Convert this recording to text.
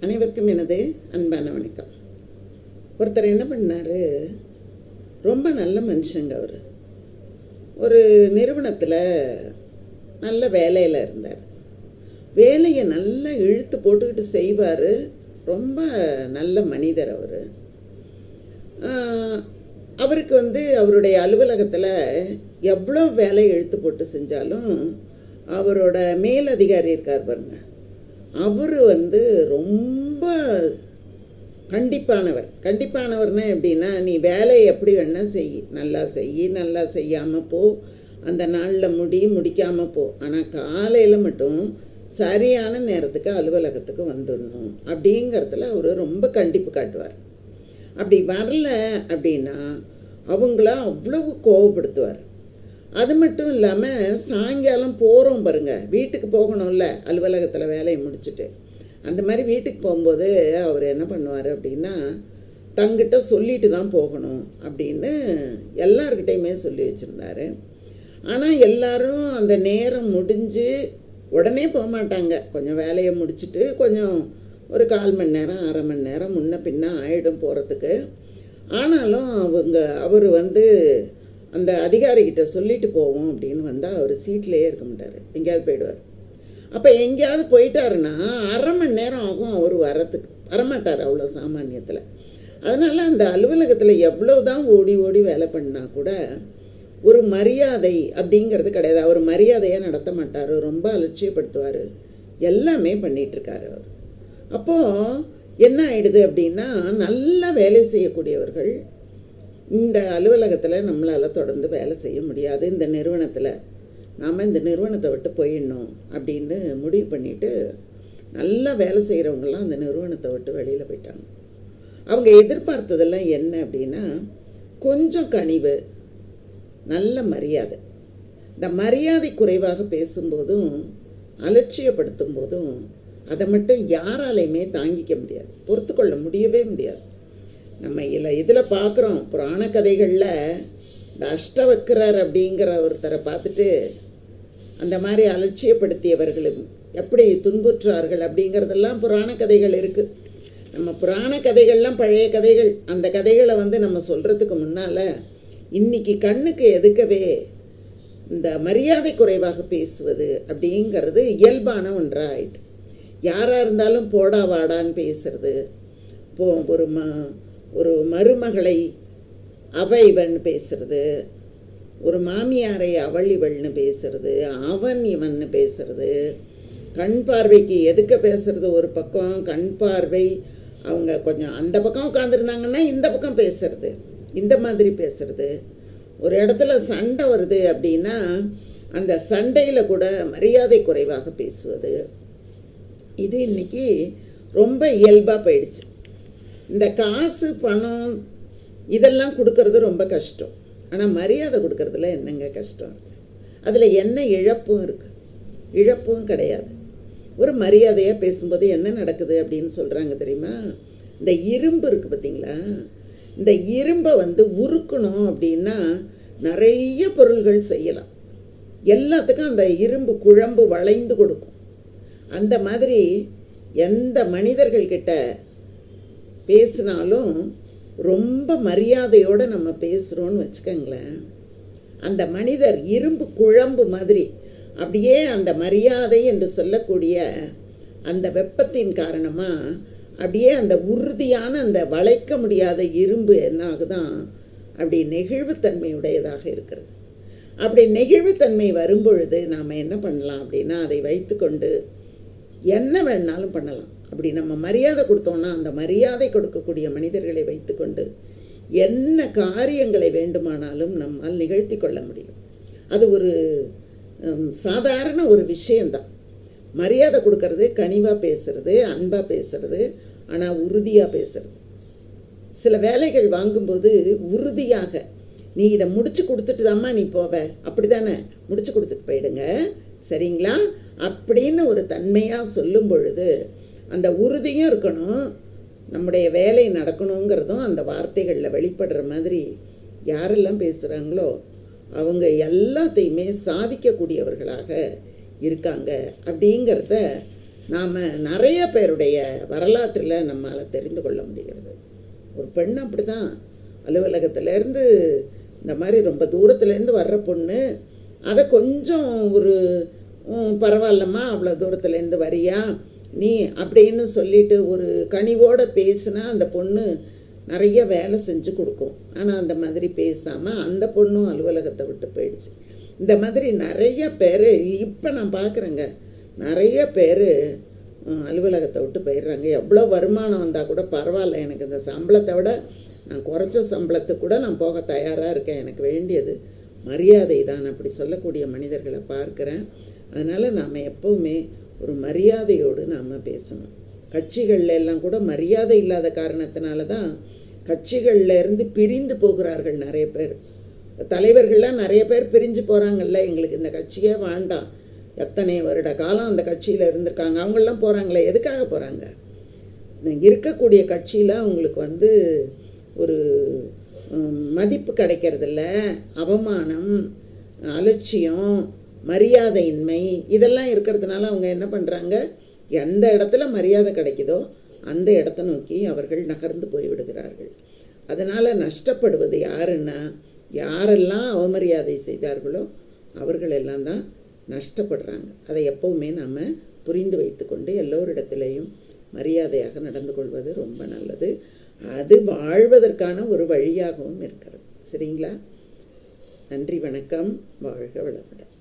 அனைவருக்கும் எனது அன்பான வணக்கம். ஒருத்தர் என்ன பண்ணார்? ரொம்ப நல்ல மனுஷங்க அவர். ஒரு நிறுவனத்தில் நல்ல வேலையில் இருந்தார். வேலையை நல்லா இழுத்து போட்டுக்கிட்டு செய்வார். ரொம்ப நல்ல மனிதர் அவர். அவருக்கு வந்து அவருடைய அலுவலகத்தில் எவ்வளோ வேலை இழுத்து போட்டு செஞ்சாலும் அவரோட மேலதிகாரி இருக்கார் பாருங்க. அவர் வந்து ரொம்ப கண்டிப்பானவர். கண்டிப்பானவர்னா எப்படின்னா நீ வேலையை எப்படி வேணால் செய். நல்லா செய் நல்லா செய்யாமல் போ. அந்த நாளில் முடி முடிக்காமல் போ. ஆனால் காலையில் மட்டும் சரியான நேரத்துக்கு அலுவலகத்துக்கு வந்துடணும் அப்படிங்கிறதுல அவர் ரொம்ப கண்டிப்பு காட்டுவார். அப்படி வரல அப்படின்னா அவங்கள அவ்வளவு கோவப்படுத்துவார். அது மட்டும் இல்லாமல் சாயங்காலம் போகிறோம் பாருங்க. வீட்டுக்கு போகணும்ல அலுவலகத்தில் வேலையை முடிச்சுட்டு. அந்த மாதிரி வீட்டுக்கு போகும்போது அவர் என்ன பண்ணுவார் அப்படின்னா தங்கிட்ட சொல்லிட்டு தான் போகணும் அப்படின்னு எல்லார்கிட்டையுமே சொல்லி வச்சுருந்தாரு. ஆனால் எல்லாரும் அந்த நேரம் முடிஞ்சு உடனே போக மாட்டாங்க. கொஞ்சம் வேலையை முடிச்சுட்டு கொஞ்சம் ஒரு கால் மணி நேரம் அரை மணி நேரம் முன்ன பின்ன ஆகிடும் போகிறதுக்கு ஆனாலும் அவங்க அவர் வந்து அந்த அதிகாரிகிட்ட சொல்லிட்டு போவோம் அப்படின்னு வந்தால் அவர் சீட்லேயே இருக்க மாட்டார். எங்கேயாவது போயிடுவார். அப்போ எங்கேயாவது போயிட்டாருன்னா அரை மணி நேரம் ஆகும் அவர் வரத்துக்கு வரமாட்டார் அவ்வளோ சாமானியத்தில். அதனால் அந்த அலுவலகத்தில் எவ்வளோ தான் ஓடி ஓடி வேலை பண்ணால் கூட ஒரு மரியாதை அப்படிங்கிறது கிடையாது. அவர் மரியாதையாக நடத்த மாட்டார். ரொம்ப அலட்சியப்படுத்துவார். எல்லாமே பண்ணிகிட்ருக்காரு அவர். அப்போது என்ன ஆயிடுது அப்படின்னா நல்லா வேலை செய்யக்கூடியவர்கள் இந்த அலுவலகத்தில் நம்மளால் தொடர்ந்து வேலை செய்ய முடியாது. இந்த நிறுவனத்தில் நாம் இந்த நிறுவனத்தை விட்டு போயிடணும் அப்படின்னு முடிவு பண்ணிவிட்டு நல்லா வேலை செய்கிறவங்கெல்லாம் அந்த நிறுவனத்தை விட்டு வெளியில் போயிட்டாங்க. அவங்க எதிர்பார்த்ததெல்லாம் என்ன அப்படின்னா கொஞ்சம் கனிவு நல்ல மரியாதை. இந்த மரியாதை குறைவாக பேசும்போதும் அலட்சியப்படுத்தும் போதும் அதை மட்டும் யாராலையுமே தாங்கிக்க முடியாது. பொறுத்து கொள்ள முடியவே முடியாது. நம்ம இதில் இதில் பார்க்குறோம் புராண கதைகளில் இந்த அஷ்டவக்கரர் அப்படிங்கிற ஒருத்தரை பார்த்துட்டு அந்த மாதிரி அலட்சியப்படுத்தியவர்களும் எப்படி துன்புற்றார்கள் அப்படிங்கிறதெல்லாம் புராண கதைகள் இருக்குது நம்ம புராண கதைகள்லாம் பழைய கதைகள். அந்த கதைகளை வந்து நம்ம சொல்கிறதுக்கு முன்னால் இன்றைக்கி கண்ணுக்கு எதுக்கவே இந்த மரியாதை குறைவாக பேசுவது அப்படிங்கிறது இயல்பான ஒன்றாக ஆயிட்டு யாராக இருந்தாலும் போடா வாடான்னு பேசுறது. போ ஒரு ம ஒரு மருமகளை அவ இவன் பேசுறது ஒரு மாமியாரை அவள் இவள்னு பேசுறது அவன் இவன்னு பேசுறது கண் பார்வைக்கு எதுக்க பேசுறது ஒரு பக்கம் கண் பார்வை அவங்க கொஞ்சம் அந்த பக்கம் உட்காந்துருந்தாங்கன்னா இந்த பக்கம் பேசுறது இந்த மாதிரி பேசுறது. ஒரு இடத்துல சண்டை வருது அப்படின்னா அந்த சண்டையில் கூட மரியாதை குறைவாக பேசுவது. இது இன்றைக்கி ரொம்ப இயல்பாக போயிடுச்சு. இந்த காசு பணம் இதெல்லாம் கொடுக்கறது ரொம்ப கஷ்டம். ஆனால் மரியாதை கொடுக்கறதுல என்னங்க கஷ்டம்? அதில் என்ன இழப்பும் இருக்குது இழப்பும் கிடையாது. ஒரு மரியாதையாக பேசும்போது என்ன நடக்குது அப்படின்னு சொல்கிறாங்க தெரியுமா? இந்த இரும்பு இருக்குது பார்த்தீங்களா இந்த இரும்பை வந்து உருக்கணும் அப்படின்னா நிறைய பொருள்கள் செய்யலாம். எல்லாத்துக்கும் அந்த இரும்பு குழம்பு வளைந்து கொடுக்கும். அந்த மாதிரி எந்த மனிதர்கள்கிட்ட பேசினாலும் ரொம்ப மரியாதையோடு நம்ம பேசுகிறோன்னு வச்சுக்கோங்களேன். அந்த மனிதர் இரும்பு குழம்பு மாதிரி அப்படியே அந்த மரியாதை என்று சொல்லக்கூடிய அந்த வெப்பத்தின் காரணமாக அப்படியே அந்த உறுதியான அந்த வளைக்க முடியாத இரும்பு என்ன ஆகுதான் அப்படி நெகிழ்வுத்தன்மையுடையதாக இருக்கிறது. அப்படி நெகிழ்வுத்தன்மை வரும்பொழுது நாம் என்ன பண்ணலாம் அப்படின்னா அதை வைத்துக்கொண்டு என்ன வேணாலும் பண்ணலாம். அப்படி நம்ம மரியாதை கொடுத்தோம்னா அந்த மரியாதை கொடுக்கக்கூடிய மனிதர்களை வைத்துக்கொண்டு என்ன காரியங்களை வேண்டுமானாலும் நம்மால் நிகழ்த்தி கொள்ள முடியும். அது ஒரு சாதாரண ஒரு விஷயந்தான் மரியாதை கொடுக்கறது கனிவாக பேசுறது அன்பாக பேசுறது ஆனால் உறுதியாக பேசுறது. சில வேலைகள் வாங்கும்போது உறுதியாக நீ இதை முடிச்சு கொடுத்துட்டு தாம்மா நீ போவ. அப்படி தானே முடிச்சு கொடுத்துட்டு போயிடுங்க. சரிங்களா? அப்படின்னு ஒரு தன்மையாக சொல்லும் பொழுது அந்த உறுதியும் இருக்கணும். நம்முடைய வேலை நடக்கணுங்கிறதும் அந்த வார்த்தைகளில் வெளிப்படுற மாதிரி யாரெல்லாம் பேசுகிறாங்களோ அவங்க எல்லாத்தையுமே சாதிக்கக்கூடியவர்களாக இருக்காங்க. அப்படிங்கிறத நாம் நிறைய பேருடைய வரலாற்றில் நம்மால் தெரிந்து கொள்ள முடிகிறது. ஒரு பெண் அப்படி தான் அலுவலகத்திலேருந்து இந்த மாதிரி ரொம்ப தூரத்துலேருந்து வர்ற பொண்ணு அதை கொஞ்சம் ஒரு பரவாயில்லம்மா அவ்வளோ தூரத்துலேருந்து வரியா? நீ அப்படின்னு சொல்லிட்டு ஒரு கனிவோடு பேசுனா அந்த பொண்ணு நிறைய வேலை செஞ்சு கொடுக்கும். ஆனால் அந்த மாதிரி பேசாமல் அந்த பொண்ணும் அலுவலகத்தை விட்டு போயிடுச்சு. இந்த மாதிரி நிறைய பேர் இப்போ நான் பார்க்குறேங்க நிறைய பேர் அலுவலகத்தை விட்டு போயிடுறாங்க. எவ்வளோ வருமானம் வந்தால் கூட பரவாயில்ல எனக்கு இந்த சம்பளத்தை விட நான் குறைச்ச சம்பளத்துக்கு கூட நான் போக தயாராக இருக்கேன். எனக்கு வேண்டியது மரியாதை தான். அப்படி சொல்லக்கூடிய மனிதர்களை பார்க்குறேன். அதனால் நாம் எப்போவுமே ஒரு மரியாதையோடு நாம் பேசணும். கட்சிகளில் எல்லாம் கூட மரியாதை இல்லாத காரணத்தினால தான் கட்சிகள்ல இருந்து பிரிந்து போகிறார்கள் நிறைய பேர். தலைவர்கள்லாம் நிறைய பேர் பிரிஞ்சு போகிறாங்கல்ல எங்களுக்கு இந்த கட்சியே வேண்டாம். எத்தனை வருட காலம் அந்த கட்சியில் இருந்திருக்காங்க அவங்களாம் போகிறாங்களே எதுக்காக போகிறாங்க இருக்கக்கூடிய கட்சியில் அவங்களுக்கு வந்து ஒரு மதிப்பு கிடைக்கிறதில்ல. அவமானம் அலட்சியம் மரியாதையின்மை இதெல்லாம் இருக்கிறதுனால அவங்க என்ன பண்ணுறாங்க எந்த இடத்துல மரியாதை கிடைக்குதோ அந்த இடத்த நோக்கி அவர்கள் நகர்ந்து போய்விடுகிறார்கள். அதனால் நஷ்டப்படுவது யாருன்னா யாரெல்லாம் அவமரியாதை செய்தார்களோ அவர்களெல்லாம் தான் நஷ்டப்படுறாங்க. அதை எப்போவுமே நாம் புரிந்து வைத்துக்கொண்டு எல்லோரிடத்திலையும் மரியாதையாக நடந்து கொள்வது ரொம்ப நல்லது. அது வாழ்வதற்கான ஒரு வழியாகவும் இருக்கிறது. சரிங்களா? நன்றி வணக்கம். வாழ்க வளமுடன்.